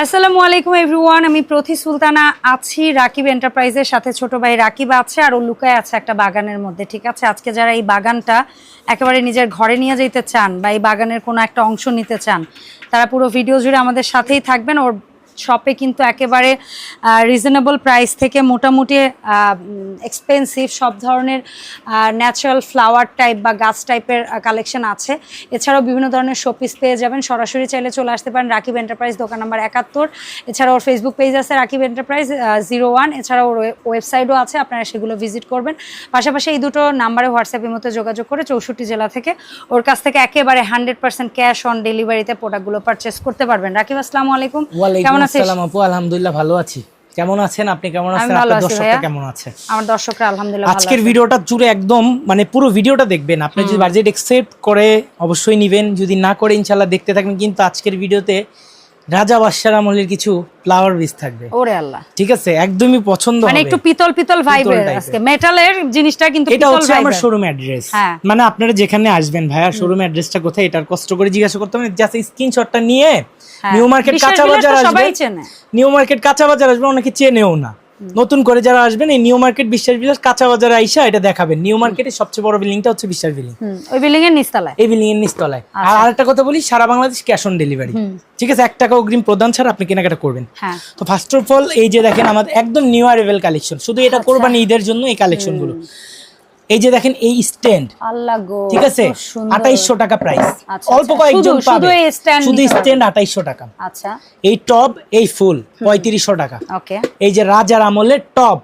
আসসালামু আলাইকুম এভরিওয়ান আমি প্রতি সুলতানা আছি, রাকিব এন্টারপ্রাইজের সাথে ছোট ভাই রাকিব আছে আর ও লুকায় আছে একটা বাগানের মধ্যে, ঠিক আছে? আজকে যারা এই বাগানটা একেবারে নিজের ঘরে নিয়ে যেতে চান বা এই বাগানের কোনো একটা অংশ নিতে চান, তারা পুরো ভিডিও জুড়ে আমাদের সাথেই থাকবেন। ওর শপে কিন্তু একেবারে রিজনেবল প্রাইস থেকে মোটামুটি এক্সপেন্সিভ সব ধরনের ন্যাচারাল ফ্লাওয়ার টাইপ বা গাছ টাইপের কালেকশন আছে। এছাড়াও বিভিন্ন ধরনের শোপিস পেয়ে যাবেন। সরাসরি চাইলে চলে আসতে পারেন রাকিব এন্টারপ্রাইজ দোকান নাম্বার একাত্তর। এছাড়া ওর ফেসবুক পেজ আছে রাকিব এন্টারপ্রাইজ জিরো ওয়ান এছাড়াও ওর ওয়েবসাইটও আছে আপনারা সেগুলো ভিজিট করবেন। পাশাপাশি এই দুটো নাম্বারে হোয়াটসঅ্যাপের মধ্যে যোগাযোগ করে চৌষট্টি জেলা থেকে ওর কাছ থেকে একেবারে হান্ড্রেড পার্সেন্ট ক্যাশ অন ডেলিভারিতে প্রোডাক্টগুলো পারচেস করতে পারবেন। রাকিব আসসালামু আলাইকুম। ওয়ালাইকুম কেমন আছিস? আসসালাম আপু আলহামদুলিল্লাহ ভালো আছি। কেমন আছেন? আপনি কেমন আছেন? ভালো আপনার দর্শকরা কেমন আছে? আমার দর্শকরা আলহামদুলিল্লাহ আজকের ভিডিওটা জুড়ে একদম মানে পুরো ভিডিওটা দেখবেন। আপনি যদি বাজেট এক্সেপ্ট করে অবশ্যই নিবেন। যদি না করে ইনশাল্লাহ দেখতে থাকবেন। কিন্তু আজকের ভিডিওতে রাজা বাদশার আমলের কিছু ফ্লাওয়ার বীজ থাকবে। ওরে আল্লাহ। ঠিক আছে? একদমই পছন্দ মানে একটু পিতল পিতল ভাইব আজকে। মেটালের জিনিসটা কিন্তু এটা হচ্ছে আমার শোরুম অ্যাড্রেস হ্যাঁ। মানে আপনারা যেখানে আসবেন ভাইয়া শোরুম অ্যাড্রেসটা কোথায় এটার কষ্ট করে জিজ্ঞাসা করতে হবে জাস্ট স্ক্রিনশটটা নিয়ে হ্যাঁ। নিউ মার্কেট কাঁচা বাজার আসবে। নিউ মার্কেট কাঁচা বাজার আসবে অনেকে চেনেও না। নতুন করে যারা আসবেন এই নিউ মার্কেট বিশ্বাস বিলাস কাঁচা বাজারে আইসা এটা দেখাবেন। নিউ মার্কেটের সবচেয়ে বড় বিল্ডিংটা হচ্ছে বিশ্বাস বিল্ডিং ওই বিল্ডিং এর নিচতলায়। এই বিল্ডিং এর নিচতলায়। আচ্ছা। আর আরেকটা কথা বলি সারা বাংলাদেশ ক্যাশ অন ডেলিভারি ঠিক আছে এক টাকা অগ্রিম প্রদান ছাড়া আপনি কেনাকাটা করবেন। হ্যাঁ। তো ফার্স্ট অফ অল এই যে দেখেন আমাদের একদম নিউ অ্যারেভেল কালেকশন শুধু এটা করবেন কোরবানি ঈদের জন্য এই কালেকশনগুলো। এই যে দেখেন এই স্ট্যান্ড আল্লাহ গো ঠিক আছে? এত সুন্দর। আঠাইশশো টাকা প্রাইস আচ্ছা, অল্প আচ্ছা। কয়েকজন শুধু- শুধু শুধু স্ট্যান্ড আঠাইশশো টাকা। আচ্ছা। এই টব এই ফুল পঁয়ত্রিশশো টাকা। ওকে। এই যে রাজার আমলের টপ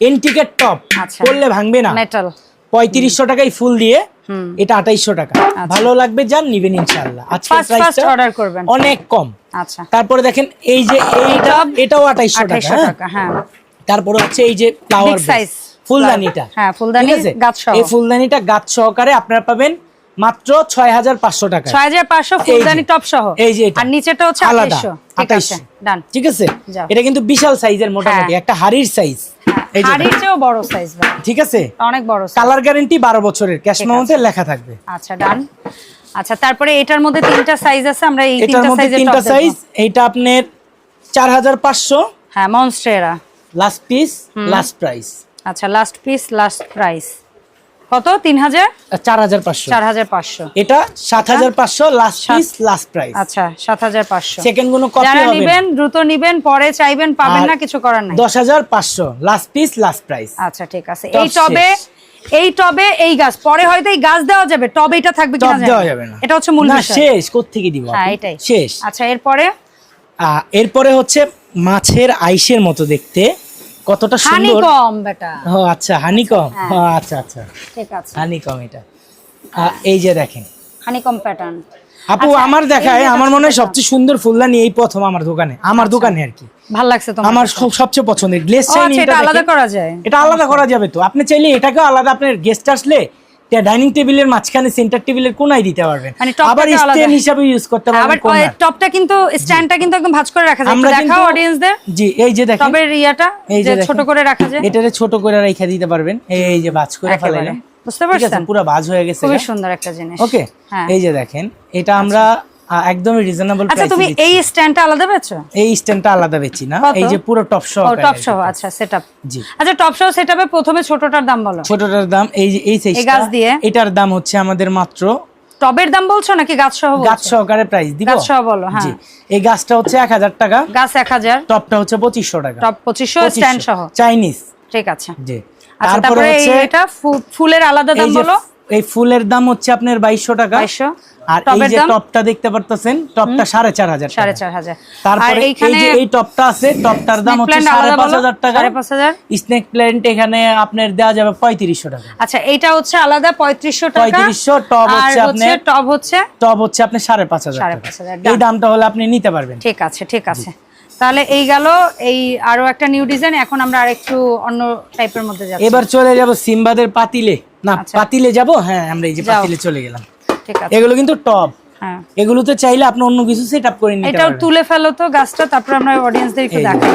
এন্টিকের টপ আচ্ছা। করলে ভাঙবে না। মেটাল পঁয়ত্রিশশো টাকায় ফুল দিয়ে এটা আঠাইশশো টাকা। ভালো লাগবে যান নিবেন ইনশাল্লাহ আজকে অর্ডার করবেন। অনেক কম। আচ্ছা। তারপরে দেখেন এই যে এইটা এটাও আঠাইশশো টাকা হ্যাঁ? হ্যাঁ। তারপরে হচ্ছে এই যে ফ্লাওয়ার size ফুলদানিটা। হ্যাঁ, ফুলদানি গাছ সহ। এই ফুলদানিটা গাছ সহকারে আপনারা পাবেন মাত্র ছয় হাজার পাঁচশো টাকা। ছয় হাজার পাঁচশো ফুলদানি টপ সহ এই যে। আর নিচেটা হচ্ছে আলাদা আঠাইশশো। ঠিক আছে 2800 ডান। ঠিক আছে? যাও। এটা কিন্তু বিশাল সাইজের মোটামুটি হ্যাঁ। একটা হাড়ির সাইজ। হাড়ির চেয়েও বড় সাইজ ঠিক আছে? অনেক বড় size। কালার গ্যারান্টি বারো বছরের ক্যাশ লেখা থাকবে। আচ্ছা ডান। আচ্ছা তারপরে এটার মধ্যে তিনটা সাইজ আছে আমরা এই তিনটা মধ্যে সাইজের তিনটা সাইজ এইটা আপনার চার হাজার পাঁচশো। হ্যাঁ monstera. Last piece last price আচ্ছা লাস্ট পিস লাস্ট প্রাইস কত? তিন হাজার? চার হাজার পাঁচশো। চার হাজার পাঁচশো। এটা সাত হাজার পাঁচশো লাস্ট পিস লাস্ট প্রাইস আচ্ছা সাত হাজার পাঁচশো। সেকেন্ড কোনো কপি যারা নিবেন দ্রুত নিবেন পরে চাইবেন পাবেন না কিছু করার নাই। দশ হাজার পাঁচশো লাস্ট পিস লাস্ট প্রাইস আচ্ছা ঠিক আছে। এই টবে এই টবে এই গাছ পরে হয়তো এই গাছ দেওয়া যাবে টবে এটা থাকবে কিনা দেওয়া যাবে না। এটা হচ্ছে মূল বিষয়। শেষ কোত্থেকে দিব হ্যাঁ এটাই। শেষ। আচ্ছা এরপরে? এরপরে হচ্ছে মাছের আইসের মতো দেখতে। কতটা হানি সুন্দর কম বেটা। ও আচ্ছা হানিকম হ্যাঁ। আচ্ছা আচ্ছা। ঠিক আছে। হানিকম এটা। এই যে দেখেন। হানি কম প্যাটার্ন আপু আচ্ছা, আমার দেখায় আমার মনে হয় সবচেয়ে সুন্দর ফুলদানি এই প্রথম আমার দোকানে। আমার দোকানে আর কি। ভালো লাগছে তো আমার খুব সবচেয়ে পছন্দের। গ্লেস ও আচ্ছা এটা আলাদা করা যায়। এটা আলাদা করা যাবে তো। আপনি চাইলে এটাকেও আলাদা আপনার গেস্ট আসলে ডাইনিং টেবিলের মাঝখানে সেন্টার টেবিলের কোনায় দিতে পারবেন। মানে আবার। স্ট্যান্ড হিসাবে ইউজ করতে পারবেন আবার টপটা কিন্তু স্ট্যান্ডটা কিন্তু একদম ভাঁজ করে রাখা যায়। আমরা দেখাও অডিয়েন্সদের জি এই যে দেখেন। তবে রিয়াটা এই যে ছোট করে রাখা যায়। এটারে ছোট করে রেখে দিতে পারবেন। এই যে ভাঁজ করে ফেলাইলাম। বুঝতে পারছেন? পুরো বাজ হয়ে গেছে খুব সুন্দর একটা জিনিস। ওকে হ্যাঁ। এই যে দেখেন এটা আমরা আহ, একদমই রিজনেবল আচ্ছা তুমি এই স্ট্যান্ডটা আলাদা পেয়েছ এই স্ট্যান্ডটা আলাদা বেচি না এই যে পুরো টপ সহ টপ সহ আচ্ছা সেটআপ জি। আচ্ছা টপ সহ সেটআপে প্রথমে ছোটটার দাম বলো। ছোটটার দাম এই যে এই সাইজটা গাছ দিয়ে? এটার দাম হচ্ছে আমাদের মাত্র টবের দাম বলছো নাকি গাছ সহ গাছ সহকারে প্রাইস দিব? গাছ সহ বলো হ্যাঁ। জি এই গাছটা হচ্ছে এক হাজার টাকা গাছ এক হাজার। টপটা হচ্ছে পঁচিশশো টাকা। টপ পঁচিশশো স্ট্যান্ড সহ। চাইনিজ ঠিক আছে। জি। আচ্ছা তারপরে এই এটা ফুলের আলাদা দাম বলো। এই ফুলের দাম হচ্ছে আপনার বাইশশো টাকা। আর এই যে টপটা দেখতে পারতেছেন টপটা সাড়ে চার হাজার সাড়ে চার হাজার। তারপরে এই যে এই টপটা আছে টপটার দাম হচ্ছে সাড়ে পাঁচ হাজার টাকা। স্নেক প্ল্যান্ট এখানে আপনার দেওয়া যাবে পঁয়ত্রিশশো টাকা। আচ্ছা এইটা হচ্ছে আলাদা পঁয়ত্রিশশো টাকা। পঁয়ত্রিশশো টপ হচ্ছে আপনার টব হচ্ছে? টপ হচ্ছে আপনার সাড়ে পাঁচ হাজার সাড়ে পাঁচ হাজার, এই। দামটা হলে আপনি নিতে পারবেন। ঠিক আছে ঠিক আছে। তাহলে এই গেল এই আরও একটা নিউ ডিজাইন এখন আমরা আরেকটু অন্য টাইপের মধ্যে যাচ্ছি। এবার চলে যাব সিম্বাদের পাতিলে। না আচ্ছা। পাতিলে যাব? হ্যাঁ আমরা এই যে পাতিলে চলে গেলাম। ঠিক আছে। এগুলো কিন্তু টপ হ্যাঁ। এগুলোতে চাইলে আপনি অন্য কিছু সেট আপ করে নিতে এটাও পারবেন। তুলে ফেলো তো গাছটা তারপর আমরা অডিয়েন্সদের একটু দেখাই।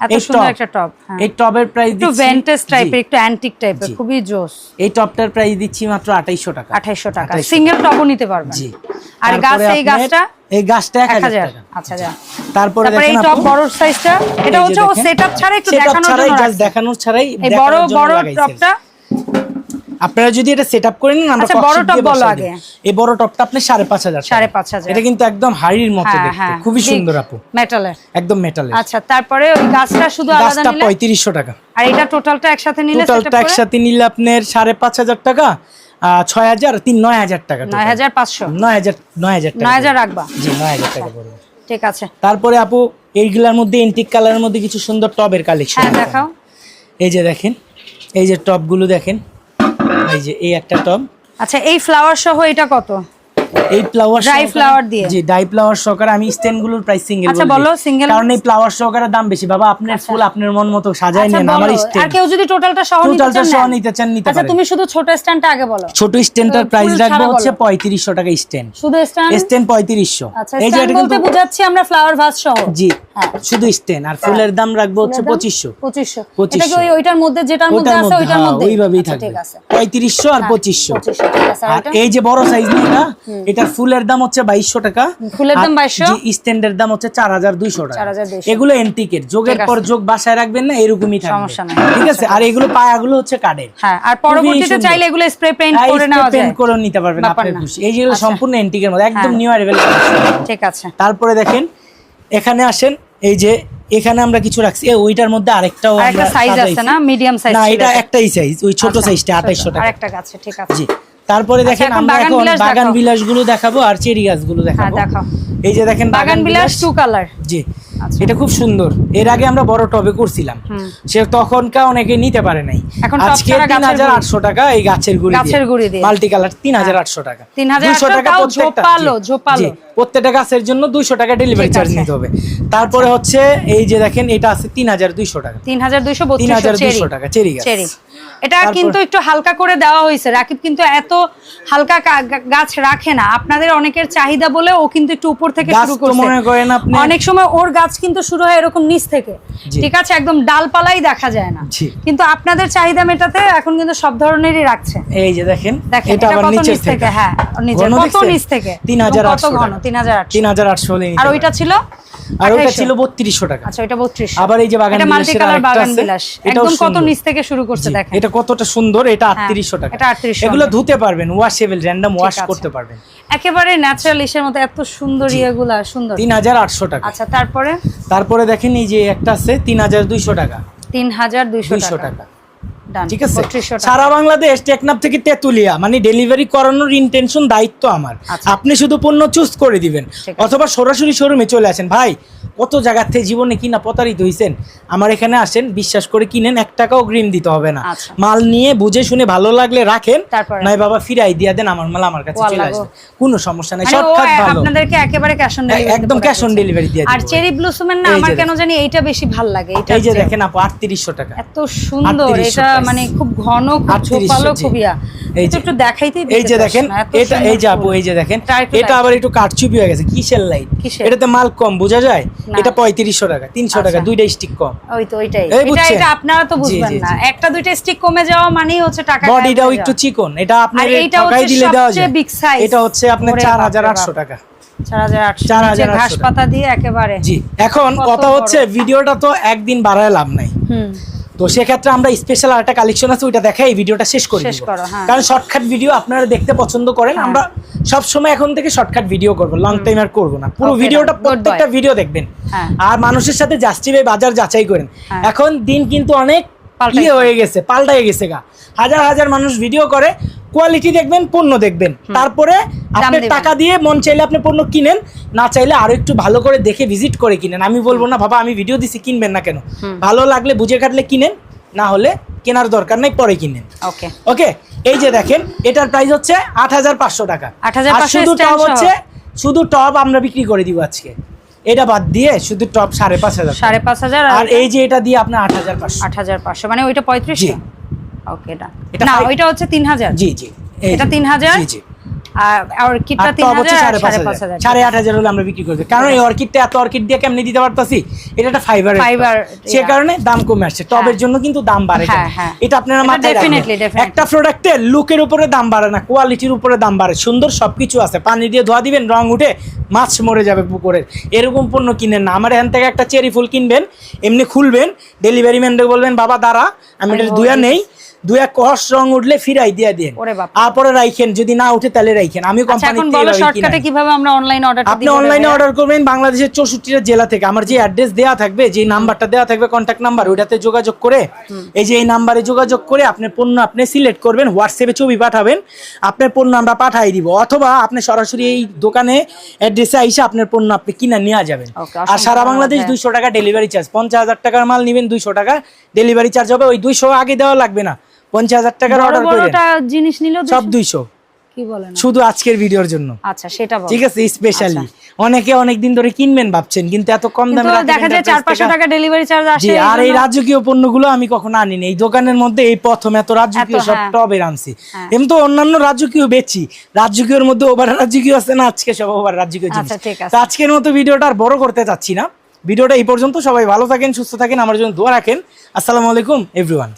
এত সুন্দর একটা টপ হ্যাঁ। এই টবের প্রাইস একটু ভেন্টেজ টাইপের একটু অ্যান্টিক টাইপের খুবই জোস। এই টপটার প্রাইস দিচ্ছি মাত্র আঠাইশশো টাকা। আঠাইশশো টাকা। 2800 সিঙ্গেল টপও নিতে পারবেন। জি। আর গাছ এই গাছটা? এই গাছটা এক এক হাজার। হাজার টাকা। আচ্ছা যা। তারপরে তারপরে এই দেখেন টপ বড় সাইজটা এটা হচ্ছে ও দেখেন, সেটআপ ছাড়া একটু দেখানোর ছাড়াই জন্য দেখানোর ছাড়াই এই বড় বড় টপটা আপনারা যদি এটা সেট আপ করে নিন আমরা আচ্ছা, বড় টপ বলো আগে। এই বড় টপটা আপনি সাড়ে পাঁচ হাজার টাকা। সাড়ে পাঁচ হাজার। এটা কিন্তু একদম হাড়ির মতো হ্যাঁ দেখতে। হ্যাঁ। খুবই সুন্দর আপু। মেটালের একদম মেটালের আচ্ছা তারপরে ওই গাছটা শুধু আলাদা গাছটা নিলে? পঁয়ত্রিশশো টাকা। আর এটা টোটালটা একসাথে নিলে টোটালটা একসাথে নিলে আপনার সাড়ে পাঁচ হাজার টাকা ছয় হাজার তিন নয় হাজার টাকা নয় হাজার পাঁচশো? নয় হাজার নয় হাজার নয় হাজার রাখবা? জি নয় হাজার টাকা পড়বে। ঠিক আছে। তারপরে আপু এইগুলার মধ্যে এন্টিক কালারের মধ্যে কিছু সুন্দর টবের কালেকশন হ্যাঁ দেখাও। এই যে দেখেন এই যে টবগুলো দেখেন এই যে এই একটা টব। আচ্ছা এই ফ্লাওয়ার সহ এটা কত? এই ফ্লাওয়ার Dry flower দিয়ে? জি ডাই ফ্লাওয়ার সহকারে আমি স্টেনগুলোর প্রাইস সিঙ্গেল আচ্ছা, বলো, single- কারণ এই ফ্লাওয়ার সহকারে দাম বেশি। বাবা আপনার ফুল আপনার মন মতো সাজায় আচ্ছা নেন আমার আর কেউ যদি টোটালটা সহ নিতে টোটালটা চান সহ নিতে চান নিতে আচ্ছা তুমি শুধু ছোট স্ট্যান্ডটা আগে বলো। ছোট স্টেনটার প্রাইস রাখব হচ্ছে বলো। পঁয়ত্রিশশো টাকা স্টেন শুধু স্ট্যান্ড স্টেন পঁয়ত্রিশশো। আচ্ছা এই যে স্ট্যান্ড এটা বলতে বুঝাচ্ছি আমরা ফ্লাওয়ার ভাস সহ। জি। শুধু স্টেন আর ফুলের দাম রাখব হচ্ছে পঁচিশশো। পঁচিশশো। পঁচিশশো। ওইটার মধ্যে যেটার মধ্যে আছে ওইটার হ্যাঁ, মধ্যে। ওইভাবেই আচ্ছা, থাকবে। পঁয়ত্রিশশো আর পঁচিশশো। আর এই যে বড় সাইজ এটা এটার ফুলের দাম হচ্ছে বাইশশো টাকা। ফুলের দাম আর 2200? জি স্ট্যান্ডের দাম হচ্ছে চার হাজার দুইশো টাকা। এগুলো এন্টিকের যোগের পর যোগ বাসায় রাখবেন না এরকমই সমস্যা নাই। ঠিক আছে? আর এগুলো পায়াগুলো হচ্ছে কাঠের। হ্যাঁ আর পরবর্তীতে চাইলে এগুলো স্প্রে পেইন্ট হ্যাঁ, করে নেওয়া যায়। paint করে নিতে পারবেন আপনার খুশি। এই যেগুলো আচ্ছা। সম্পূর্ণ এন্টিকের মধ্যে একদম হ্যাঁ। নিউ অ্যারাইভেল ঠিক আছে। তারপরে দেখেন এখানে আসেন এই যে এখানে আমরা কিছু রাখছি। ওইটার মধ্যে আরেকটাও আর একটা সাইজ আছে না? মিডিয়াম সাইজ না এটা একটাই সাইজ ওই ছোট সাইজটা আঠাইশশো টাকা। আরেকটা গাছে ঠিক আছে। জি তারপরে দেখেন আমরা এখন বাগান বিলাসগুলো দেখাবো আর চেরি গাছগুলো দেখাবো এই যে দেখেন বাগান বিলাস টু কালার জি। আচ্ছা। এটা খুব সুন্দর। এর আগে আমরা বড় টবে করছিলাম। সে তখনকার অনেকে নিতে পারে নাই। আজকে তিন হাজার আটশো টাকা এই গাছের গুড়ি গাছের গুঁড়ি দিয়ে। মাল্টি কালার তিন হাজার আটশো টাকা। 3800 200 টাকা প্রত্যেকটা। প্রত্যেকটা গাছের জন্য দুইশো টাকা ডেলিভারি চার্জ নিতে হবে। তারপরে হচ্ছে এই যে দেখেন এটা আছে তিন হাজার দুইশো টাকা। তিন হাজার দুইশো তিন হাজার দুইশো টাকা চেরি গাছ। চেরি। এটা কিন্তু একটু হালকা করে দেওয়া হয়েছে। রাকিব কিন্তু এত হালকা গাছ রাখে না। আপনাদের অনেকের চাহিদা বলে ও কিন্তু একটু উপর থেকে শুরু করছে। মনে অনেক সময় ওর গাছ কিন্তু শুরু হয় এরকম নিচ থেকে। ঠিক আছে একদম ডালপালাই দেখা যায় না। কিন্তু আপনাদের চাহিদা মেটাতে এখন কিন্তু সব ধরনেরই রাখছে। এই যে দেখেন দেখেন এটা আবার নিচের নিচ থেকে। হ্যাঁ। নিচের কত নিচ থেকে? তিন হাজার এবং কত আটশো ঘন? টাকা। তিন হাজার আটশো। তিন হাজার আটশো হলে নিতে আর ওইটা ছিল? আর ওইটা 2800 ছিল বত্রিশশো টাকা। আচ্ছা আবার এই যে বাগান এটা কালার বাগান বিলাস। একদম কত নিচ থেকে শুরু করছে দেখেন। এটা কতটা সুন্দর এটা আটত্রিশশো টাকা। এটা 3800 এগুলো ধুতে পারবেন ওয়াশেবল র্যান্ডম ওয়াশ করতে পারবেন। একেবারে ন্যাচারাল ইসের মতো এত সুন্দর ইয়েগুলা সুন্দর। তিন হাজার আটশো টাকা। আচ্ছা তারপরে? তারপরে দেখেন এই যে একটা আছে তিন হাজার দুইশো টাকা। তিন হাজার দুইশো দুইশো টাকা। টাকা। ডান ঠিক আছে? সারা বাংলাদেশ টেকনাফ থেকে তেতুলিয়া মানে ডেলিভারি করানোর ইন্টেনশন দায়িত্ব আমার। আচ্ছা। আপনি শুধু পণ্য চুজ করে দিবেন। অথবা সরাসরি শোরুমে চলে আসেন। ভাই কত জায়গার থেকে জীবনে কিনা প্রতারিত হইছেন? আমার এখানে আসেন বিশ্বাস করে কিনেন এক টাকাও গ্রিন দিতে হবে না। আচ্ছা। মাল নিয়ে বুঝে শুনে ভালো লাগলে রাখেন? নয় বাবা ফিরাই দিয়া দেন আমার মাল আমার কাছে চলে আসবে কোনো সমস্যা নাই মানে শর্টকাট ভালো। আপনাদেরকে একেবারে ক্যাশ অন ডেলিভারি একদম cash on delivery দিয়ে আর চেরি ব্লুসুমের না আমার কেন জানি এইটা বেশি ভালো লাগে এটা এই যে দেখেন আপু আটত্রিশশো টাকা। এত সুন্দর এটা। মানে খুব ঘন খুব 3800 ঝোপালো জি। খুব এই একটু দেখাইতেই এই যে দেখেন এটা এই যে আপু এই যে দেখেন এটা আবার একটু হয়ে গেছে। কিসের লাইট? এটাতে মাল কম বোঝা যায়? এটা পঁয়ত্রিশশো টাকা তিনশো টাকা আচ্ছা। দুইটা স্টিক কম। ওই তো ওইটাই। এটা এটা আপনারা তো বুঝবেন না। একটা দুইটা স্টিক কমে যাওয়া মানেই হচ্ছে টাকা বডিটাও একটু চিকন। এটা আপনার দিলে দেওয়া যায়। এটা হচ্ছে আপনার চার হাজার আটশো টাকা। ঘাস পাতা দিয়ে একেবারে জি। এখন কথা হচ্ছে ভিডিওটা তো একদিন বাড়ায় লাভ নাই। তো সেক্ষেত্রে আমরা স্পেশাল একটা কালেকশন আছে ওইটা দেখাই এই ভিডিওটা শেষ করে হ্যাঁ। কারণ শর্টকাট ভিডিও আপনারা দেখতে পছন্দ করেন আমরা সব সময় এখন থেকে শর্টকাট ভিডিও করব লং টাইম আর করব না পুরো ভিডিওটা প্রত্যেকটা ভিডিও দেখবেন হ্যাঁ। আর মানুষের সাথে জাস্টিফাই বাজার যাচাই করেন হ্যাঁ। এখন দিন কিন্তু অনেক। ইয়ে হয়ে গেছে পাল্টাই গেছে গা হাজার হাজার মানুষ ভিডিও করে কোয়ালিটি দেখবেন পণ্য দেখবেন। তারপরে আপনি টাকা দিয়ে মন চাইলে আপনি পণ্য কিনেন না চাইলে আরও একটু ভালো করে দেখে ভিজিট করে কিনেন। আমি বলব না বাবা আমি ভিডিও দিছি কিনবেন না কেন? ভালো লাগলে বুঝে কাটলে কিনেন না হলে কেনার দরকার নাই পরে কিনেন। ওকে ওকে এই যে দেখেন এটার প্রাইস হচ্ছে আট হাজার পাঁচশো টাকা। 8,500 আর শুধু টপ হচ্ছে শুধু টপ আমরা বিক্রি করে দিব আজকে। এটা বাদ দিয়ে শুধু টপ সাড়ে পাঁচ হাজার সাড়ে পাঁচ হাজার আর এই যে এটা দিয়ে আপনার আট হাজার পাঁচশো। আট হাজার পাঁচশো মানে ওইটা পঁয়ত্রিশ। ওকে না ওইটা হচ্ছে তিন হাজার জি। জি এটা 3000? জি জি। আর অর্কিডটা আর তিন টব হচ্ছে হাজার সাড়ে আর পাঁচ সাড়ে পাঁচ হাজার হাজার। সাড়ে আট হাজার হলে আমরা বিক্রি করছি কারণ এই অর্কিডটা এত অর্কিড দিয়ে কেমনি দিতে পারতাছি? এটা একটা ফাইবার Fiber, সে কারণে দাম কমে আসছে। টবের জন্য কিন্তু দাম বাড়ে হ্যাঁ? হ্যাঁ। এটা আপনারা মাথায় রাখবেন। definitely, definitely. একটা প্রোডাক্টের লুকের উপরে দাম বাড়ে না কোয়ালিটির উপরে দাম বাড়ে। সুন্দর সবকিছু আছে। পানি দিয়ে ধোয়া দিবেন রং উঠে মাছ মরে যাবে পুকুরের। এরকম পণ্য কিনেন না। আমার এখান থেকে একটা চেরি ফুল কিনবেন এমনি খুলবেন ডেলিভারি ম্যানকে বলবেন বাবা দাঁড়া আমি এটা দুয়া বাবা, নেই দুয়া কষ রং উঠলে ফিরাই দিয়ে দেন। তারপরে রাইখেন যদি না উঠে তাহলে রাইখেন। আমি আচ্ছা কোম্পানি এখন বলো শর্টকাটে কীভাবে আমরা অনলাইন অর্ডারটা আপনি অনলাইনে অর্ডার করবেন বাংলাদেশের চৌষট্টিটা জেলা থেকে। আমার যে অ্যাড্রেস দেওয়া থাকবে যে নাম্বারটা দেওয়া থাকবে কন্ট্যাক্ট নাম্বার ওইটাতে যোগাযোগ করে এই যে এই নাম্বারে যোগাযোগ করে আপনার পণ্য আপনি সিলেক্ট করবেন হোয়াটসঅ্যাপে ছবি পাঠাবেন আপনার পণ্য আমরা পাঠাই দিব। অথবা আপনি সরাসরি এই দোকানে অ্যাড্রেসে আইসা আপনার পণ্য আপনি কিনা নিয়ে যাবেন। আর সারা বাংলাদেশ। দুইশো টাকা ডেলিভারি চার্জ পঞ্চাশ হাজার টাকার মাল নেবেন দুইশো টাকা ডেলিভারি চার্জ হবে ওই দুইশো আগে দেওয়া লাগবে না। পঞ্চাশ হাজার টাকার অর্ডার করেন জিনিস নিলেও সব দুইশো- দুইশো। কি বলেন? শুধু আজকের ভিডিওর জন্য। আচ্ছা সেটা ঠিক আছে স্পেশালি অনেকে অনেকদিন ধরে কিনবেন ভাবছেন কিন্তু এত কম দামে দেখা যায় চার পাঁচশো টাকা ডেলিভারি চার্জ আসে আর এই রাজকীয় পণ্যগুলো আমি কখনো আনিনি। এই দোকানের মধ্যে এই প্রথম এত রাজকীয় সব হ্যাঁ। টবের আনছি। হ্যাঁ। এমনি তো অন্যান্য রাজকীয় বেচি। রাজকীয়র মধ্যে ওভার রাজকীয় আছে না আজকে সব ওভার রাজকীয় জিনিস। আচ্ছা, আজকের মতো ভিডিওটা আর বড় করতে চাচ্ছি না। ভিডিওটা এই পর্যন্ত সবাই ভালো থাকেন সুস্থ থাকেন আমার জন্য দোয়া রাখেন। আসসালামু আলাইকুম এভরিওয়ান